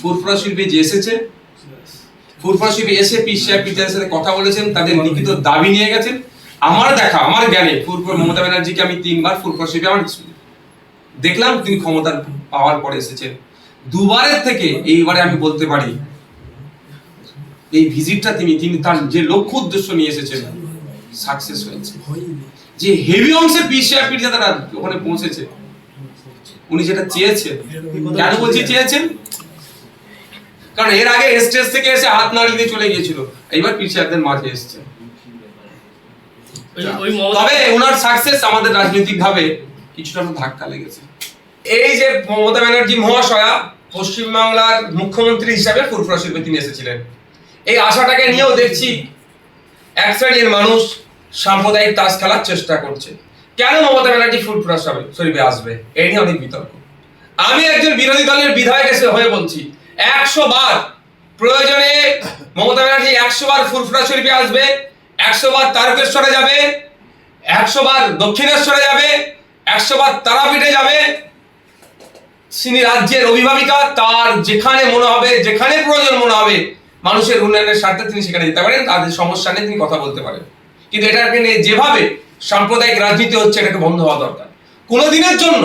ফুরফুরা শিল্পী যে এসেছে, ফুরফুরা শিল্পী এসে পিসিআর পিতার সাথে কথা বলেছেন, তাদের লিখিত দাবি নিয়ে গেছেন। আমার দেখা, আমার জ্ঞানে ফুরফুরা মমতা ব্যানার্জিকে আমি তিনবার ফুরফুরা শিল্পী আমার দেখলাম তিনি ক্ষমতার পাওয়ার পরে এসেছেন। দুবারের থেকে এইবারে আমি বলতে পারি, এই ভিজিটটা তিনি তিনি তার যে লক্ষ্য উদ্দেশ্য নিয়ে এসেছেন সাকসেস হয়েছে। যে হেভি অংশে পিসিআরপি যারা ওখানে পৌঁছেছে। উনি যেটা চেয়েছেন, কেন বলছি চেয়েছেন? কারণ এর আগে স্টেজ থেকে এসে হাত নাড়িয়ে দিয়ে চলে গিয়েছিল। এইবার পিসিআরদের মাঝে এসছে। তবে ওনার সাকসেস আমাদের রাজনৈতিক ভাবে কিছুটা ধাক্কা লেগেছে। এই যে মমতা ব্যানার্জি মহাশয়া পশ্চিমবাংলার মুখ্যমন্ত্রী হিসাবে ফুরফুরা শিল্পে তিনি এসেছিলেন। এই আশাটাকে নিয়েও দেখছি এক শ্রেণির মানুষ সাম্প্রদায়িক তাস খেলার চেষ্টা করছে। কেন মমতা ব্যানার্জি ফুরফুরা শরীফে আসবে? এই নিয়ে অনেক বিতর্ক। আমি একজন বিরোধী দলের বিধায়ক এসে হয়ে বলছি একশো বার প্রয়োজনে মমতা ব্যানার্জি একশো বার ফুরফুরা শরীফে আসবে, একশো বার তারকেশ্বরে যাবে, একশো বার দক্ষিণেশ্বরে যাবে, একশো বার তারাপীঠে যাবে। তিনি রাজ্যের অভিভাবিকা, তার যেখানে মনে হবে, যেখানে প্রয়োজন মনে হবে, মানুষের উন্নয়নের স্বার্থে তিনি সেখানে যেতে পারেন, তাদের সমস্যা নিয়ে তিনি কথা বলতে পারেন। কিন্তু এটাকে নিয়ে যেভাবে সাম্প্রদায়িক রাজনীতি হচ্ছে এটাকে বন্ধ হওয়া দরকার। কোনো দিনের জন্য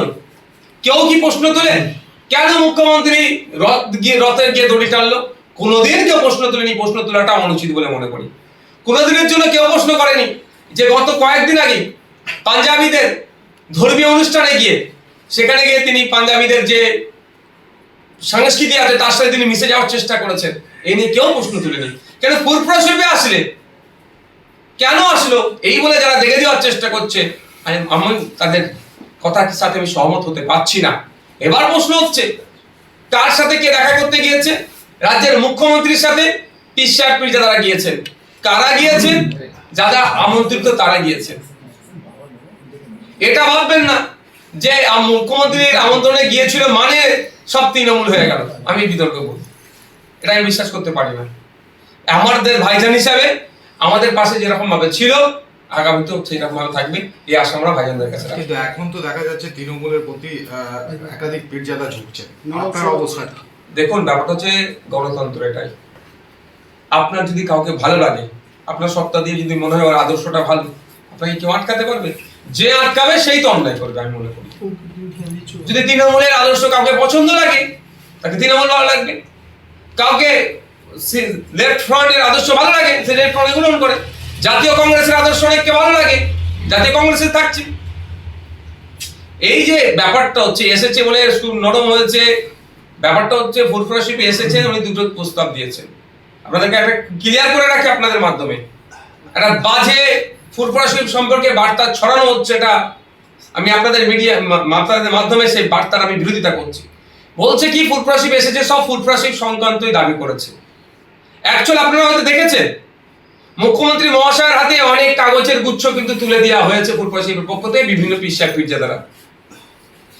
কেউ কি প্রশ্ন তোলেন? কেন মুখ্যমন্ত্রী রথ গিয়ে রথের গিয়ে দড়ি টানলো? কোনোদিন কেউ প্রশ্ন তোলেনি, প্রশ্ন তোলাটা অনুচিত বলে মনে করি। কোনোদিনের জন্য কেউ প্রশ্ন করেনি যে গত কয়েকদিন আগে পাঞ্জাবিদের ধর্মীয় অনুষ্ঠানে গিয়ে, সেখানে গিয়ে তিনি পাঞ্জাবিদের যে সংস্কৃতি আছে, তার সাথে তিনি মিশে যাওয়ার চেষ্টা করেছেন। এই নিয়ে কেউ প্রশ্ন তুলেনি। কেন ফুরফুরা আসলে? কেন আসলো? এই বলে যারা দেখে দেওয়ার চেষ্টা করছে আমি তাদের কথার সাথে আমি সহমত হতে পারছি না। এবার প্রশ্ন হচ্ছে, কার সাথে কে দেখা করতে গিয়েছে? রাজ্যের মুখ্যমন্ত্রীর সাথে পিসার পিজা তারা গিয়েছেন। কারা গিয়েছেন? যারা আমন্ত্রিত তারা গিয়েছেন। এটা ভাববেন না যে মুখ্যমন্ত্রীর আমন্ত্রণে গিয়েছিল মানে সব তৃণমূল হয়ে গেল। আমি বিতর্ক করব এটা আমি বিশ্বাস করতে পারি না। আমাদের ভাইজান হিসাবে আমাদের পাশে যেরকম ভাবে ছিল আগামীতেও সেরকম ভাবে থাকবে। এই আশা আমরা ভাইজানদের কাছে কিন্তু এখন তো দেখা যাচ্ছে তৃণমূলের প্রতি আহ, একাধিক পীরজাদা ঝুঁকছে। আপনার অবস্থা দেখুন ব্যাপারটা হচ্ছে গণতন্ত্র এটাই। আপনার যদি কাউকে ভালো লাগে আপনার সত্তা দিয়ে যদি মনে হয় ওর আদর্শটা ভালো আপনাকে কেউ আটকাতে পারবে? যে আটকাবে সেই তো অন্যায় করবে আমি মনে করি। যদি তৃণমূলের আদর্শ কাউকে পছন্দ লাগে তাকে তৃণমূল ভালো লাগবে। কাউকে লেফট ফ্রন্টের আদর্শ ভালো লাগে সে লেফট ফ্রন্ট গ্রহণ করে। জাতীয় কংগ্রেসের আদর্শ অনেককে ভালো লাগে? জাতীয় কংগ্রেসে থাকছে। এই যে ব্যাপারটা হচ্ছে, এসেছে বলে নরম হয়েছে। ব্যাপারটা হচ্ছে ফুরফুরা শিল্পী এসেছেন উনি দুটো প্রস্তাব দিয়েছেন। আপনাদেরকে একটা ক্লিয়ার করে রাখি আপনাদের মাধ্যমে। একটা বাজে ফুরফুরা শিল্প সম্পর্কে বার্তা ছড়ানো হচ্ছে এটা। আমি আপনাদের মিডিয়া আপনাদের মাধ্যমে সেই বার্তার আমি বিরোধিতা করছি। বলছে কি, ফুরফুরা শিল্প এসেছে, সব ফুরফুরা শিল্প সংক্রান্তই দাবি করেছে। অ্যাকচুয়াল আপনারা হয়তো দেখেছেন। মুখ্যমন্ত্রী মহাশয়ের হাতে অনেক কাগজের গুচ্ছ কিন্তু তুলে দেওয়া হয়েছে ফুরফুরা শিল্পের পক্ষ থেকে বিভিন্ন পিসার পীরজাদারা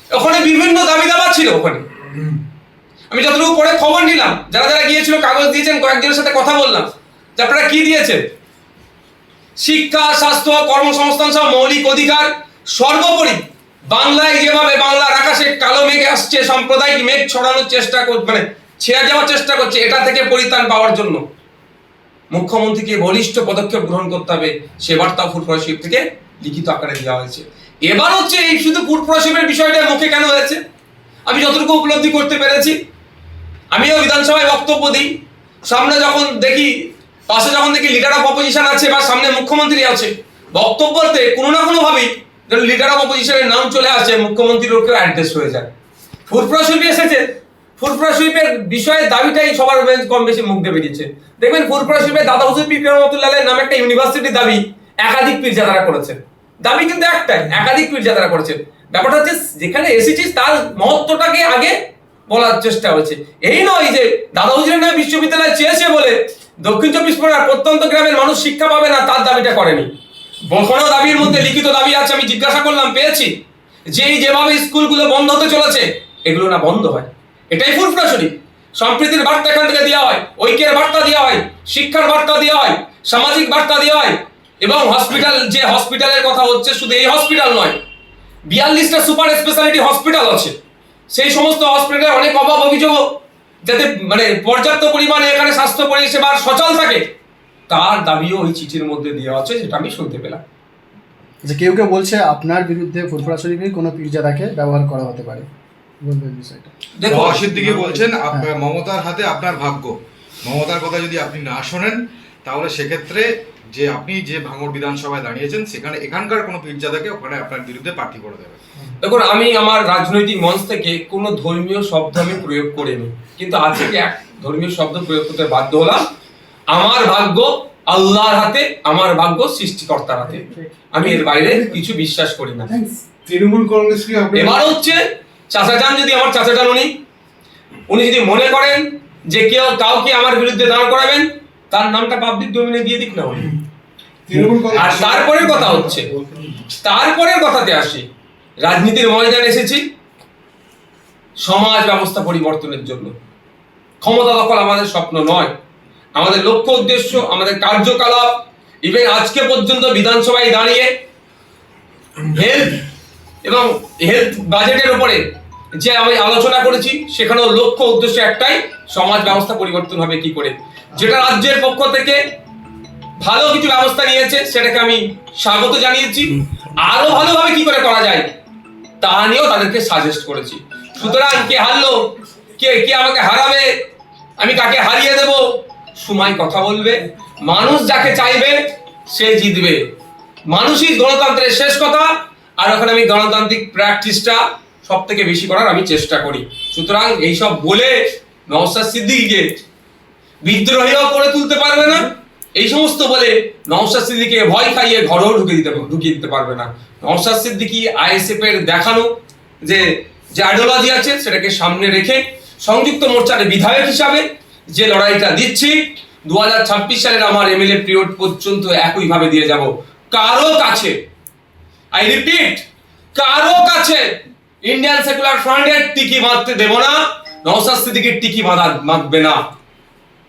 ওখানে বিভিন্ন দাবি দাবা ছিল ওখানে। আমি যতটুকু পরে খবর নিলাম, যারা যারা গিয়েছিল, কাগজ দিয়েছেন, কয়েকজনের সাথে কথা বললাম, যে আপনারা কি দিয়েছেন? শিক্ষা, স্বাস্থ্য, কর্মসংস্থান সহ মৌলিক অধিকার সর্বোপরি বাংলায় যেভাবে বাংলার আকাশে কালো মেঘ আসছে, সাম্প্রদায়িক মেঘ ছড়ানোর চেষ্টা মানে ছেড়ে যাওয়ার চেষ্টা করছে, এটা থেকে পরিত্রাণ পাওয়ার জন্য। মুখ্যমন্ত্রীকে বলিষ্ঠ পদক্ষেপ গ্রহণ করতে হবে, সে বার্তা ফুটফরা শিব থেকে লিখিত আকারে দেওয়া হয়েছে। এবার হচ্ছে এই শুধু ফুটফরা শিবের বিষয়টা মুখে কেন হয়েছে? আমি যতটুকু উপলব্ধি করতে পেরেছি, আমিও বিধানসভায় বক্তব্য দিই। সামনে যখন দেখি, পাশে যখন দেখি লিডার অফ অপোজিশন আছে বা সামনে মুখ্যমন্ত্রী আছে বক্তব্যতে কোনো না কোনো ভাবেই যখন লিডার অফ অপোজিশনের নাম চলে আসে, মুখ্যমন্ত্রীর ওকেও অ্যাড্রেস হয়ে যায়। শিল্পী এসেছে ফুরফুরা শিল্পের বিষয়ে দাবিটাই সবার কম বেশি মুখ দিয়ে বেরিয়েছে। দেখবেন ফুরফুরা শিল্পের দাদা হুসেন পীর রহমতুল্লাহ নামে একটা ইউনিভার্সিটির দাবি একাধিক পীরজাদারা করেছেন। দাবি কিন্তু একটাই, একাধিক পীরজাদারা করেছেন। ব্যাপারটা হচ্ছে যেখানে এসেছিস তার মহত্বটাকে আগে বলার চেষ্টা হয়েছে। এই নয় যে দাদা হুজুরের নামে বিশ্ববিদ্যালয় চেয়েছে বলে দক্ষিণ চব্বিশ পরগনার প্রত্যন্ত গ্রামের মানুষ শিক্ষা পাবে না, তার দাবিটা করেনি। কোনো দাবির মধ্যে লিখিত দাবি আছে, আমি জিজ্ঞাসা করলাম, পেয়েছি। যে যেভাবে স্কুলগুলো বন্ধ হতে চলেছে, এগুলো না বন্ধ হয়। এটাই ফুরফুরা শরীফ সম্প্রীতির বার্তা এখান থেকে দেওয়া হয়, ঐক্যের বার্তা দেওয়া হয়, শিক্ষার বার্তা দেওয়া হয়, সামাজিক বার্তা দেওয়া হয় এবং হসপিটাল যে হসপিটালের কথা হচ্ছে শুধু এই হসপিটাল নয়, বিয়াল্লিশটা সুপার স্পেশালিটি হসপিটাল আছে। সেই সমস্ত হসপিটালে অনেক অভাব অভিযোগ যাতে মানে পর্যাপ্ত পরিমাণে এখানে স্বাস্থ্য পরিষেবার সচল থাকে, তার দাবিও ওই চিঠির মধ্যে দেওয়া আছে, যেটা আমি শুনতে পেলাম। যে কেউ কেউ বলছে আপনার বিরুদ্ধে ফুরফুরা শরীফের কোনো পীরজাদাকে ব্যবহার করা হতে পারে। বলবেন বিষয়টা। দেখো বলছেন মমতার হাতে আপনার ভাগ্য। মমতার কথা যদি আপনি না শোনেন তাহলে সেক্ষেত্রে যে আপনি যে ভাঙড় বিধানসভায় দাঁড়িয়েছেন সেখানে এখানকার কোনো পীরজাদাকে ওখানে আপনার বিরুদ্ধে প্রার্থী করে দেবে দেখুন আমি আমার রাজনৈতিক মঞ্চ থেকে কোনো ধর্মীয় শব্দ আমি প্রয়োগ করিনি। কিন্তু আজকে এক ধর্মীয় শব্দ প্রয়োগ করতে বাধ্য হলাম। আমার ভাগ্য আল্লাহর হাতে আমার ভাগ্য সৃষ্টিকর্তার হাতে। আমি এর বাইরে কিছু বিশ্বাস করি না। তৃণমূল কংগ্রেস এবার হচ্ছে চাচা যান যদি আমার চাচা যান উনি উনি যদি মনে করেন যে কেউ কাউকে আমার বিরুদ্ধে দাঁড় করাবেন তার নামটা পাবলিক ডোমিনে দিয়ে দিক না উনি। আর তারপরের কথা হচ্ছে তারপরের কথাতে আসি রাজনীতির ময়দান এসেছি সমাজ ব্যবস্থা পরিবর্তনের জন্য। ক্ষমতা দখল আমাদের স্বপ্ন নয় আমাদের লক্ষ্য উদ্দেশ্য আমাদের কার্যকলাপ ইভেন আজকে পর্যন্ত বিধানসভায় দাঁড়িয়ে হেলথ এবং হেলথ বাজেটের উপরে যে আমি আলোচনা করেছি, সেখানেও লক্ষ্য উদ্দেশ্য একটাই, সমাজ ব্যবস্থা পরিবর্তন হবে কি করে। যেটা রাজ্যের পক্ষ থেকে ভালো কিছু ব্যবস্থা নিয়েছে, সেটাকে আমি স্বাগত জানিয়েছি। আরও ভালোভাবে কি করে করা যায়, তা নিয়েও তাদেরকে সাজেস্ট করেছি। সুতরাং কে হারলো, কে কে আমাকে হারাবে, আমি কাকে হারিয়ে দেব সময় কথা বলবে। মানুষ যাকে চাইবে, সে জিতবে। মানুষই গণতন্ত্রের শেষ কথা আর ওখানে আমি গণতান্ত্রিক প্র্যাকটিসটা সব থেকে বেশি করার আমি চেষ্টা করি। সুতরাং এইসব বলে নওসাদ সিদ্দিকিকে বিদ্রোহীও করে তুলতে পারবে না। এই সমস্ত বলে নওশাদ সিদ্দিকে ভয় খাইয়ে ঘরেও ঢুকে দিতে ঢুকিয়ে দিতে পারবে না। নওশাদ সিদ্দিকি আইএসএফ এর দেখানো যে যে আইডিওলজি আছে, সেটাকে সামনে রেখে সংযুক্ত মোর্চার বিধায়ক হিসাবে যে লড়াইটা দিচ্ছি দু হাজার ছাব্বিশ সালের আমার এমএলএ পিরিয়ড পর্যন্ত একইভাবে দিয়ে যাব। কারও কাছে আই রিপিট কারও কাছে ইন্ডিয়ান সেকুলার ফ্রন্টের টিকি বাঁধতে দেব না, নওশাদ সিদ্দিকির টিকি বাঁধা বাঁধবে না।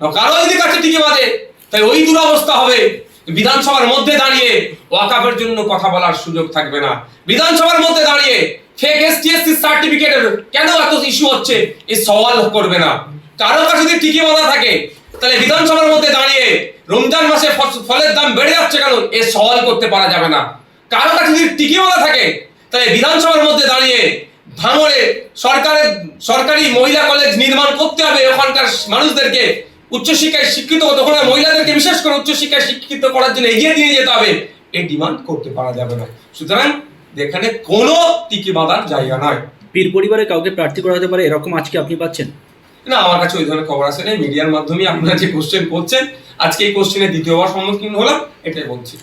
কারও যদি কাছে টিকে বাজে তাই ওই দুরবস্থা হবে। বিধানসভার মধ্যে দাঁড়িয়ে ওয়াকাফের জন্য কথা বলার সুযোগ থাকবে না। বিধানসভার মধ্যে দাঁড়িয়ে ফেক এসটিএসসি সার্টিফিকেটের কেন এত ইস্যু হচ্ছে এই সওয়াল করবে না। কারও কাছে যদি টিকি বাঁধা থাকে, তাহলে বিধানসভার মধ্যে দাঁড়িয়ে রমজান মাসে ফলের দাম বেড়ে যাচ্ছে কেন, এ সওয়াল করতে পারা যাবে না। কারও কাছে যদি টিকি বাঁধা থাকে তাহলে বিধানসভার মধ্যে দাঁড়িয়ে ভাঙড়ে সরকারের সরকারি মহিলা কলেজ নির্মাণ করতে হবে ওখানকার মানুষদেরকে। উচ্চশিক্ষায় শিক্ষিত হতে ওখানে মহিলাদেরকে বিশেষ করে উচ্চশিক্ষায় শিক্ষিত করার জন্য এগিয়ে দিয়ে যেতে হবে। এই ডিমান্ড করতে পারা যাবে না। সুতরাং এখানে কোনো টিকি বাঁধার জায়গা নয়। পীর পরিবারে কাউকে প্রার্থী করা হতে পারে এরকম আজকে আপনি পাচ্ছেন? না আমার কাছে ওই ধরনের খবর আসে নাই। মিডিয়ার মাধ্যমে আপনারা যে কোশ্চেন করছেন আজকে এই কোশ্চেনের দ্বিতীয়বার সম্মুখীন হলাম এটাই বলছি।